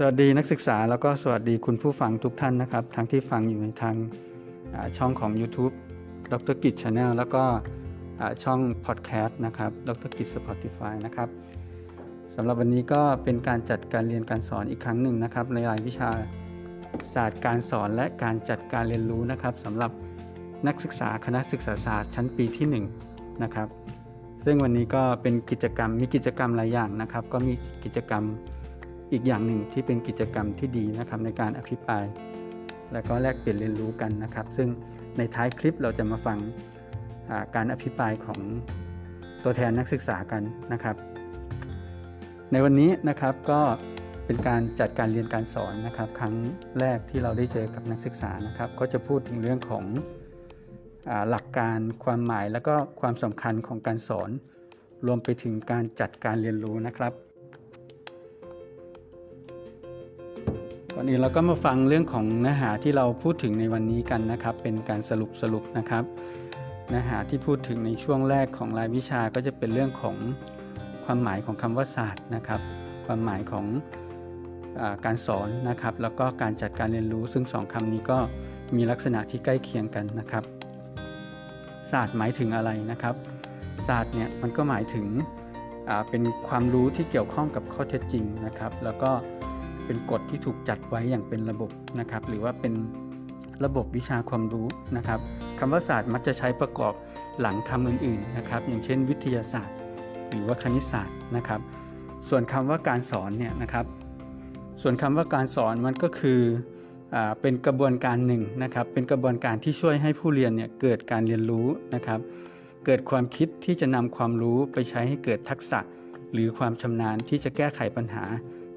สวัสดีนักศึกษาแล้วก็สวัสดีคุณผู้ฟังทุกท่านนะครับ ทั้งที่ฟังอยู่ในทางช่องของ YouTube ดรกิจชาแนลแล้วก็ช่องพอดแคสต์นะครับดรกิจ Spotify นะครับสำหรับวันนี้ก็เป็นการจัดการเรียนการสอนอีกครั้งหนึ่งนะครับ ในรายวิชาศาสตร์การสอนและการจัดการเรียนรู้นะครับสำหรับนักศึกษาคณะศึกษาศาสตร์ชั้นปีที่1นะครับซึ่งวันนี้ก็เป็นกิจกรรมมีกิจกรรมหลายอย่างนะครับ ก็มีกิจกรรม อีกอย่างหนึ่งที่เป็นกิจกรรมที่ดีนะครับในการอภิปราย และก็แลกเปลี่ยนเรียนรู้กันนะครับ ซึ่งในท้ายคลิปเราจะมาฟังการอภิปรายของตัวแทนนักศึกษากันนะครับ ในวันนี้นะครับก็เป็นการจัดการเรียนการสอนนะครับ ครั้งแรกที่เราได้เจอกับนักศึกษานะครับ ก็จะพูดถึงเรื่องของหลักการความหมายและก็ความสำคัญของการสอน รวมไปถึงการจัดการเรียนรู้นะครับ ก่อนอื่นเราก็มาฟังเรื่องของเนื้อหาที่เราพูดถึงในวันนี้กันนะครับ เป็นการสรุปสรุปนะครับ เนื้อหาที่พูดถึงในช่วงแรกของรายวิชาก็จะเป็นเรื่องของความหมายของคำว่าศาสตร์นะครับ ความหมายของอการสอนนะครับ แล้วก็การจัดการเรียนรู้ซึ่งสองคำนี้ก็มีลักษณะที่ใกล้เคียงกันนะครับ ศาสตร์หมายถึงอะไรนะครับ ศาสตร์เนี่ยมันก็หมายถึงเป็นความรู้ที่เกี่ยวข้องกับข้อเท็จจริงนะครับ แล้วก็ เป็นกฎที่ถูกจัดไว้อย่างเป็นระบบนะครับ หรือว่าเป็นระบบวิชาความรู้นะครับคำว่าศาสตร์มักจะใช้ประกอบหลังคำอื่นๆนะครับ อย่างเช่น วิทยาศาสตร์ หรือว่าคณิตศาสตร์นะครับ ส่วนคำว่าการสอนเนี่ยนะครับ ส่วนคำว่าการสอนมันก็คืออเป็นกระบวนการหนึ่งนะครับ เป็นกระบวนการที่ช่วยให้ผู้เรียนเนี่ยเกิดการเรียนรู้นะครับ เกิดความคิดที่จะนำความรู้ไปใช้ให้เกิดทักษะ หรือความชำนาญที่จะแก้ไขปัญหา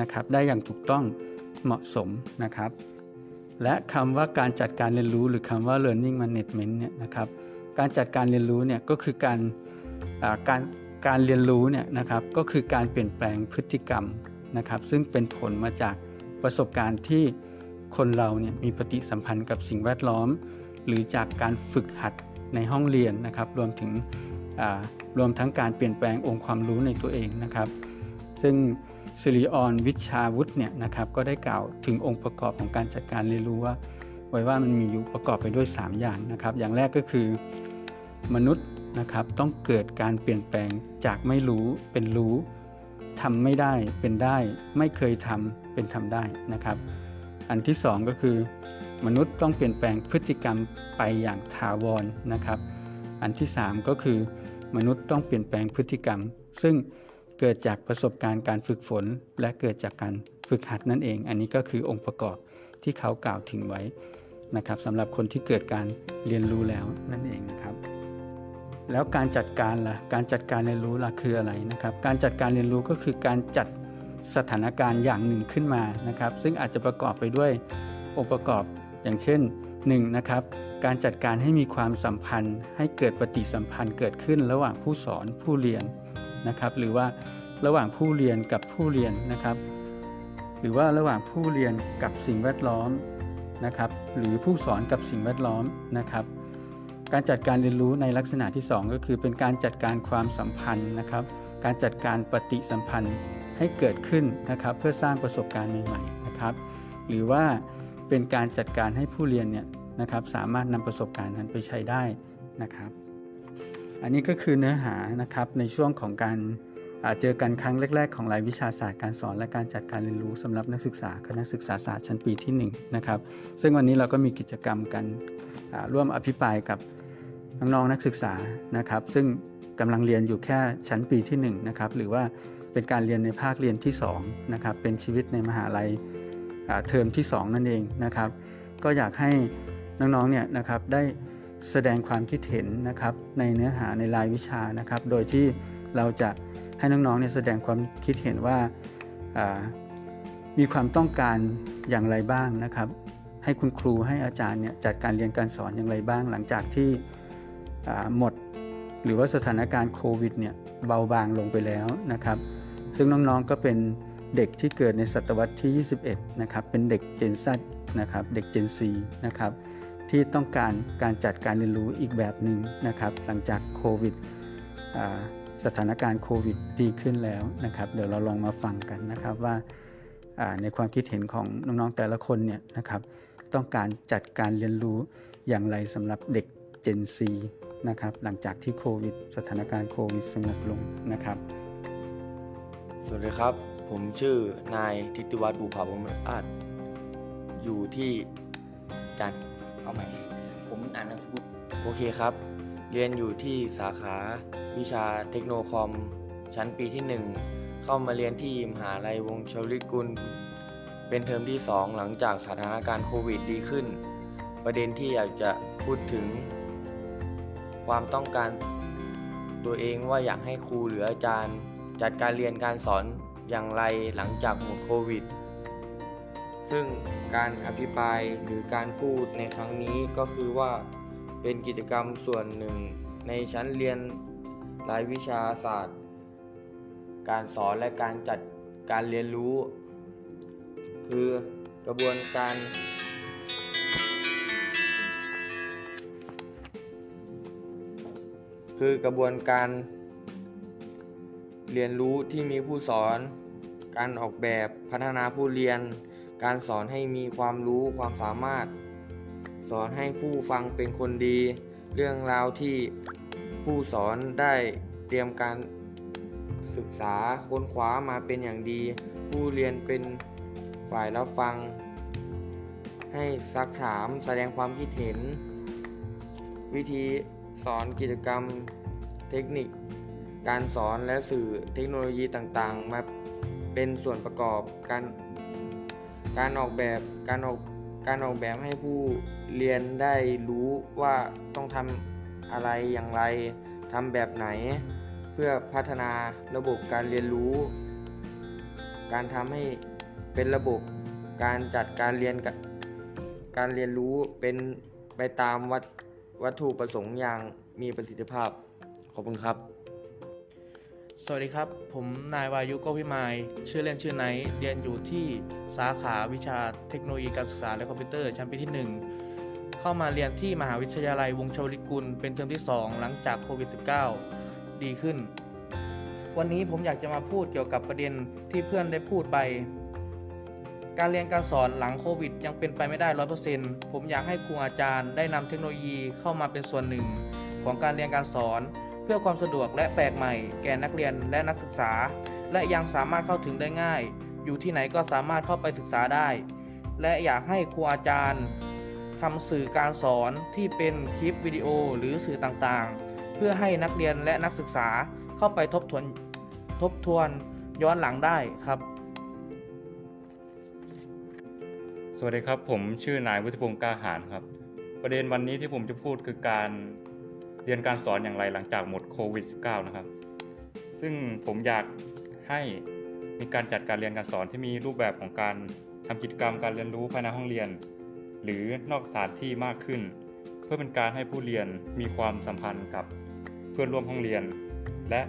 นะครับได้อย่างถูกต้องเหมาะสมนะครับ และคำว่าการจัดการเรียนรู้หรือคำว่า learning management เนี่ยนะครับการจัดการเรียนรู้เนี่ยก็คือการการการเรียนรู้เนี่ยนะครับก็คือการเปลี่ยนแปลงพฤติกรรมนะครับ ซึ่งเป็นผลมาจากประสบการณ์ที่คนเราเนี่ยมีปฏิสัมพันธ์กับสิ่งแวดล้อม หรือจากการฝึกหัดในห้องเรียนนะครับ รวมถึงรวมทั้งการเปลี่ยนแปลงองค์ความรู้ในตัวเองนะครับ ซึ่ง สิริออนวิชาวุฒิเนี่ยนะครับก็ได้กล่าวถึงองค์ประกอบของการจัดการเรียนรู้ว่า ไว้ว่ามันมีอยู่ประกอบไปด้วย 3 อย่างนะครับ อย่างแรกก็คือมนุษย์นะครับต้องเกิดการเปลี่ยนแปลงจากไม่รู้เป็นรู้ทำไม่ได้เป็นได้ ไม่เคยทำเป็นทำได้นะครับ อันที่ 2 ก็คือ มนุษย์ต้องเปลี่ยนแปลงพฤติกรรมไปอย่างถาวรนะครับ อันที่ 3 ก็คือ มนุษย์ต้องเปลี่ยนแปลงพฤติกรรม ซึ่ง เกิดจากประสบการณ์การฝึกฝน และเกิดจากการฝึกหัดนั่นเอง อันนี้ก็คือองค์ประกอบที่เขากล่าวถึงไว้นะครับสำหรับคนที่เกิดการเรียนรู้แล้วนั่นเองนะครับ แล้วการจัดการล่ะการจัดการเรียนรู้ล่ะคืออะไรนะครับ การจัดการเรียนรู้ก็คือการจัดสถานการณ์อย่างหนึ่งขึ้นมานะครับ ซึ่งอาจจะประกอบไปด้วยองค์ประกอบอย่างเช่น1นะครับการจัดการให้มีความสัมพันธ์ ให้เกิดปฏิสัมพันธ์เกิดขึ้นระหว่างผู้สอนผู้เรียน นะครับ หรือว่าระหว่างผู้เรียนกับผู้เรียนนะครับ หรือว่าระหว่างผู้เรียนกับสิ่งแวดล้อมนะครับ หรือผู้สอนกับสิ่งแวดล้อมนะครับ การจัดการเรียนรู้ในลักษณะที่ 2 ก็คือเป็นการจัดการความสัมพันธ์นะครับ การจัดการปฏิสัมพันธ์ให้เกิดขึ้นนะครับ เพื่อสร้างประสบการณ์ใหม่ๆนะครับ หรือว่าเป็นการจัดการให้ผู้เรียนเนี่ยนะครับ สามารถนำประสบการณ์นั้นไปใช้ได้นะครับ อันนี้ก็คือเนื้อหานะครับในช่วงของการเจอกันครั้งแรก ๆ ของรายวิชาศาสตร์การสอนและการจัดการเรียนรู้สำหรับนักศึกษาคณะศึกษาศาสตร์ชั้นปีที่1นะครับซึ่งวันนี้เราก็มีกิจกรรมกันอ่าร่วมอภิปรายกับน้องๆนักศึกษานะครับ ซึ่งกำลังเรียนอยู่แค่ชั้นปีที่1นะครับหรือว่าเป็นการเรียนในภาคเรียนที่2นะครับเป็นชีวิตในมหาลัยเทอมที่ 2 นั่นเองนะครับ ก็อยากให้น้องๆเนี่ยนะครับได้ แสดงความคิดเห็นนะครับในเนื้อหาในรายวิชานะครับ โดยที่เราจะให้น้องๆเนี่ยแสดงความคิดเห็นว่าามีความต้องการอย่างไรบ้างนะครับ ให้คุณครูให้อาจารย์เนี่ยจัดการเรียนการสอนอย่างไรบ้าง หลังจากที่หมดหรือว่าสถานการณ์โควิดเนี่ยเบาบางลงไปแล้วนะครับ ซึ่งน้องๆก็เป็นเด็กที่เกิดในศตวรรษที่ 21 นะครับ เป็นเด็ก Gen Z นะครับ เด็ก Gen Z นะครับ ที่ต้องการการจัดการเรียนรู้อีกแบบหนึ่งนะครับ หลังจากโควิดสถานการณ์โควิดดีขึ้นแล้วนะครับ เดี๋ยวเราลองมาฟังกันนะครับว่าในความคิดเห็นของน้องๆแต่ละคนเนี่ยนะครับ ต้องการจัดการเรียนรู้อย่างไรสำหรับเด็ก Gen Z นะครับ หลังจากที่โควิด สถานการณ์โควิดสงบลงนะครับ สวัสดีครับ ผมชื่อนายทิติวัฒน์บุภาพมอาจอยู่ที่จันทร์ เอาใหม่ ผมอ่านนามสกุลโอเคครับ เรียนอยู่ที่สาขาวิชาเทคโนคอม ชั้นปีที่ 1 เข้ามาเรียนที่มหาลัยวงชวลิตกุล เป็นเทอมที่ 2 หลังจากสถานการณ์โควิดดีขึ้น ประเด็นที่อยากจะพูดถึง ความต้องการตัวเองว่าอยากให้ครูหรืออาจารย์ จัดการเรียนการสอนอย่างไรหลังจากหมดโควิด ซึ่งการอภิปรายหรือการพูดในครั้งนี้ก็คือว่าเป็นกิจกรรมส่วนหนึ่ง ในชั้นเรียนรายวิชาศาสตร์ การสอนและการจัดการเรียนรู้ คือกระบวนการ คือกระบวนการเรียนรู้ที่มีผู้สอน การออกแบบพัฒนาผู้เรียน การสอนให้มีความรู้ความสามารถ สอนให้ผู้ฟังเป็นคนดี เรื่องราวที่ผู้สอนได้เตรียมการศึกษาค้นคว้ามาเป็นอย่างดี ผู้เรียนเป็นฝ่ายรับฟัง ให้ซักถามแสดงความคิดเห็น วิธีสอนกิจกรรมเทคนิค การสอนและสื่อเทคโนโลยีต่างๆ มาเป็นส่วนประกอบการ การออกแบบการออกการออกแบบให้ผู้เรียนได้รู้ว่าต้องทำอะไรอย่างไรทำแบบไหน เพื่อพัฒนาระบบการเรียนรู้ การทำให้เป็นระบบการจัดการเรียนกับการเรียนรู้เป็นไปตามวัตวัตถุประสงค์อย่างมีประสิทธิภาพ ขอบคุณครับ สวัสดีครับ ผมนายวายุโกพิมาย ชื่อเล่นชื่อไนท์เรียนอยู่ที่สาขาวิชาเทคโนโลยีการศึกษาและคอมพิวเตอร์ชั้นปีที่ 1 เข้ามาเรียนที่มหาวิทยาลัยวงชวลิกุลเป็นเทอมที่ 2 หลังจากโควิด -19 ดีขึ้น วันนี้ผมอยากจะมาพูดเกี่ยวกับประเด็นที่เพื่อนได้พูดไป การเรียนการสอนหลังโควิด ยังเป็นไปไม่ได้ร้อยเปอร์เซ็นต์ผมอยากให้ครูอาจารย์ได้นำเทคโนโลยีเข้ามาเป็นส่วนหนึ่ง ของการเรียนการสอน เพื่อความสะดวกและแปลกใหม่ แก่นักเรียนและนักศึกษา และยังสามารถเข้าถึงได้ง่าย อยู่ที่ไหนก็สามารถเข้าไปศึกษาได้ และอยากให้ครูอาจารย์ทำสื่อการสอนที่เป็นคลิปวิดีโอหรือสื่อต่างๆ เพื่อให้นักเรียนและนักศึกษาเข้าไปทบทวนทบทวนย้อนหลังได้ครับ สวัสดีครับ ผมชื่อนายวุฒิพงศ์กาหารครับ ประเด็นวันนี้ที่ผมจะพูดคือการ เรียนการสอนอย่างไรหลังจากหมดโควิด -19 นะครับ ซึ่งผมอยากให้มีการจัดการเรียนการสอนที่มีรูปแบบของการทำกิจกรรมการเรียนรู้ภายในห้องเรียน หรือนอกสถานที่มากขึ้น เพื่อเป็นการให้ผู้เรียนมีความสัมพันธ์กับเพื่อนร่วมห้องเรียน และ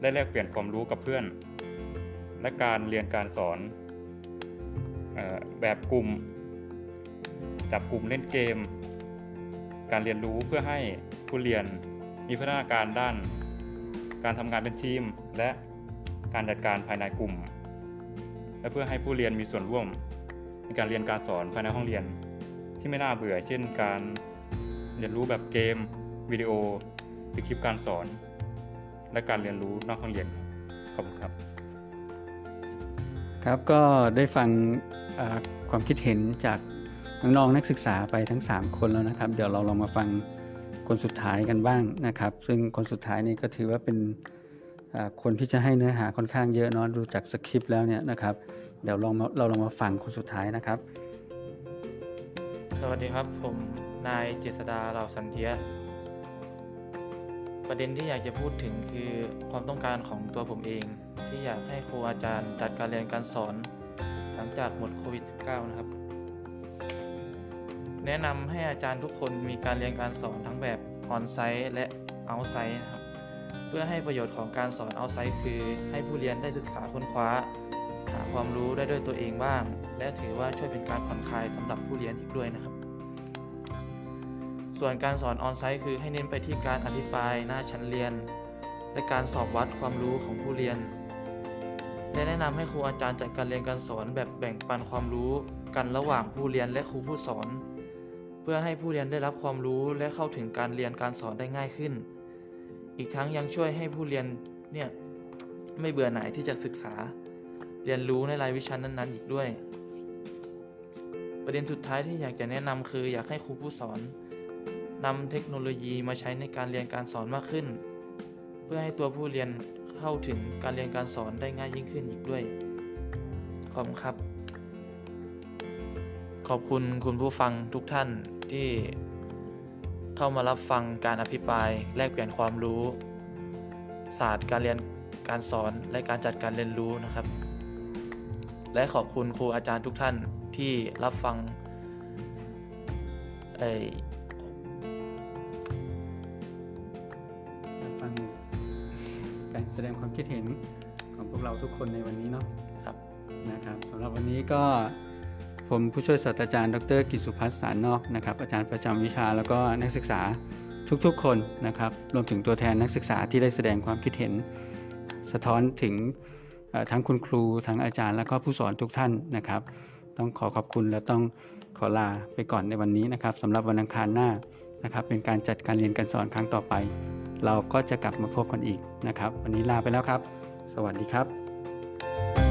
ได้แลกเปลี่ยนความรู้กับเพื่อน และการเรียนการสอนออแบบกลุ่ม จับกลุ่มเล่นเกม การเรียนรู้เพื่อให้ ผู้เรียน มีพัฒนาการด้าน การทำงานเป็นทีม และการจัดการภายในกลุ่ม และเพื่อให้ผู้เรียนมีส่วนร่วมในการเรียนการสอนภายในห้องเรียน ที่ไม่น่าเบื่อ เช่น การเรียนรู้แบบเกม วิดีโอหรือคลิปการสอน และการเรียนรู้นอกห้องเรียนขอบคุณครับ ครับก็ได้ฟังความคิดเห็นจากน้องๆนักศึกษาไปทั้ง 3 คนแล้วนะครับ เดี๋ยวเราลองมาฟัง คนสุดท้ายกันบ้างนะครับ ซึ่งคนสุดท้ายนี่ก็ถือว่าเป็นคนที่จะให้เนื้อหาค่อนข้างเยอะเนาะดูจากสคริปต์แล้วเนี่ยนะครับ เดี๋ยวลองเราลองมาฟังคนสุดท้ายนะครับ สวัสดีครับผมนายเจษดาเหล่าสันเทีย ประเด็นที่อยากจะพูดถึงคือความต้องการของตัวผมเอง ที่อยากให้ครูอาจารย์จัดการเรียนการสอน หลังจากหมดโควิด -19 นะครับ แนะนำให้อาจารย์ทุกคนมีการเรียนการสอนทั้งแบบออนไซต์และเอาไซต์นะครับเพื่อให้ประโยชน์ของการสอนเอาไซต์คือ ให้ผู้เรียนได้ศึกษาค้นคว้า หาความรู้ได้ด้วยตัวเองบ้าง และถือว่าช่วยเป็นการผ่อนคลายสำหรับผู้เรียนอีกด้วยนะครับ ส่วนการสอนออนไซต์คือให้เน้นไปที่การอภิปรายหน้าชั้นเรียน และการสอบวัดความรู้ของผู้เรียนและแนะนำให้ครูอาจารย์จัดการเรียนการสอนแบบแบ่งปันความรู้กันระหว่างผู้เรียนและครูผู้สอน เพื่อให้ผู้เรียนได้รับความรู้และเข้าถึงการเรียนการสอนได้ง่ายขึ้น อีกทั้งยังช่วยให้ผู้เรียนเนี่ยไม่เบื่อหน่ายที่จะศึกษา เรียนรู้ในรายวิชานั้นๆ อีกด้วย ประเด็นสุดท้ายที่อยากจะแนะนำคือ อยากให้ครูผู้สอนนำเทคโนโลยีมาใช้ในการเรียนการสอนมากขึ้น เพื่อให้ตัวผู้เรียนเข้าถึงการเรียนการสอนได้ง่ายยิ่งขึ้นอีกด้วย ขอบคุณครับ ขอบคุณคุณผู้ฟังทุกท่านที่เข้ามารับฟังการอภิปรายแลกเปลี่ยนความรู้ ศาสตร์การเรียนการสอนและการจัดการเรียนรู้นะครับ และขอบคุณครูอาจารย์ทุกท่านที่รับฟังไอ้รับฟังการแสดงความคิดเห็นของพวกเราทุกคนในวันนี้เนาะครับนะครับสำหรับวันนี้ก็ ผมผู้ช่วยศาสตราจารย์ดรกิตสุพัฒน์สารนอกนะครับอาจารย์ประจำวิชาแล้วก็นักศึกษาทุกๆคนนะครับรวมถึงตัวแทนนักศึกษาที่ได้แสดงความคิดเห็น สะท้อนถึงทั้งคุณครูทั้งอาจารย์ แล้วก็ผู้สอนทุกท่านนะครับ ต้องขอขอบคุณและต้องขอลาไปก่อนในวันนี้นะครับสำหรับวันอังคารหน้านะครับเป็นการจัดการเรียนการสอนครั้งต่อไป เราก็จะกลับมาพบกันอีกนะครับ วันนี้ลาไปแล้วครับ สวัสดีครับ